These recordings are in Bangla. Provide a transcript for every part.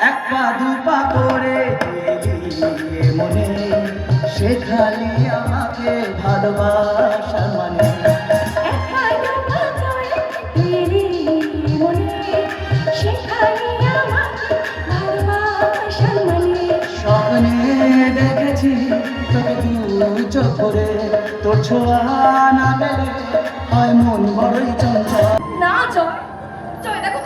এক পা দু পা করে মনে মানে। করে মনে সেখানে আমাকে ভালোবাসা মানে। স্বপ্নে দেখেছি তোকে দু চোখরে তোর ছোঁয়া না পেলে হয় মন বড়ই চঞ্চল। না জয় জয় দেখো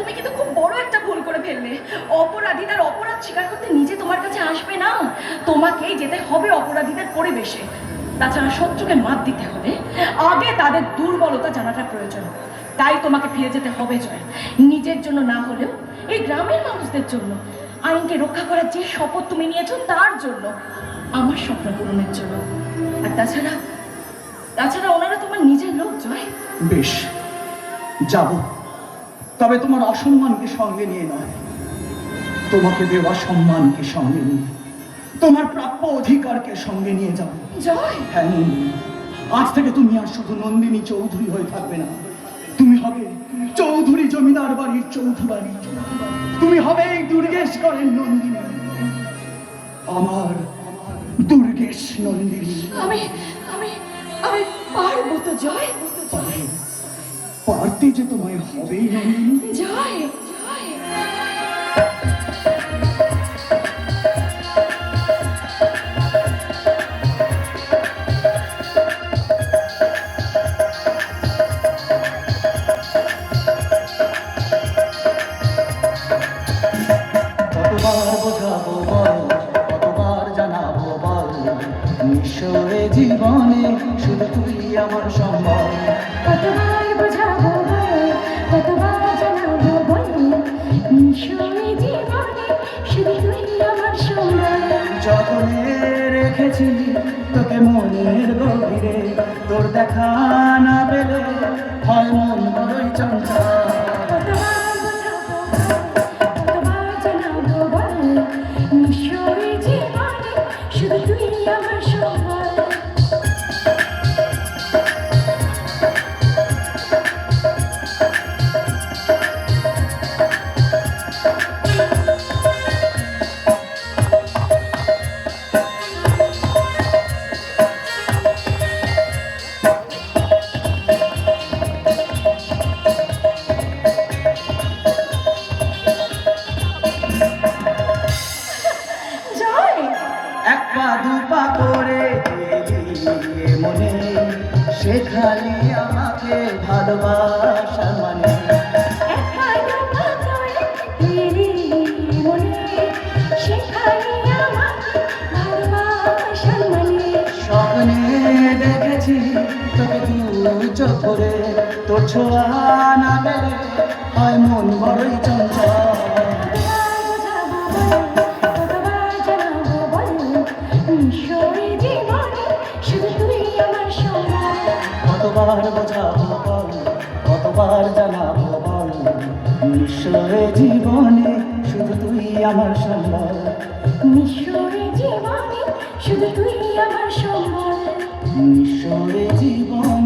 অপরাধীদের অপরাধ স্বীকার করতে নিজে তোমার কাছে আসবে না। যেতে হবে অপরাধীদের পরিবেশে। তাছাড়া শত্রুকে মাত দিতে হলে আগে তাদের দুর্বলতা জানাটা প্রয়োজন। তাই তোমাকে ফিরে যেতে হবে, জয়। নিজের জন্য না হলেও এই গ্রামের মানুষদের জন্য। আইনকে রক্ষা করার যে শপথ তুমি নিয়েছো, তার জন্য আমার স্বপ্ন পূরণের জন্য। আর তাছাড়া তাছাড়া ওনারা তোমার নিজের লোক, জয়। বেশ। যাব। তবে তোমার অসম্মানকে সঙ্গে নিয়ে নয়। তোমাকে দেওয়া সম্মানকে সঙ্গে নিয়ে। তোমার প্রাপ্য অধিকারকে সঙ্গে নিয়ে যাব জয়। হ্যাঁ আজ থেকে তুমি আর শুধু নন্দিনী চৌধুরী হয়ে থাকবে না। তুমি হবে চৌধুরী জমিদার বাড়ির চৌধুরানী। তুমি হবে এই দুর্গেশ করেন নন্দিনী। আমার দুর্গেশ নন্দিনী। আমি আমি আমি পারব তো জয়। পারতে যে তোমায় হবেই নন্দিনী জয় জীবনে শুধু তুই আমার সম্বল। যতনে রেখেছি তোকে মনের গভীরে তোর দেখা না পেলে হয় মন বড়ই চঞ্চল। পা করে মনে। সেখানে আমাকে ভালোবাসা মানে। মনে। দেখেছি তোকে দু চোখরে তোর ছোঁয়া না পেলে হয় মন বড়ই মিশরে জীবনে শুধু তুই আমার সম্বল কতবার বোঝাবো বল কতবার জানাব বল? নিঃস্বরে জীবনে শুধু তুই আমার সম্বল। জীবনে শুধু তুই আমার সম্বল। নিঃস্বরে জীবনে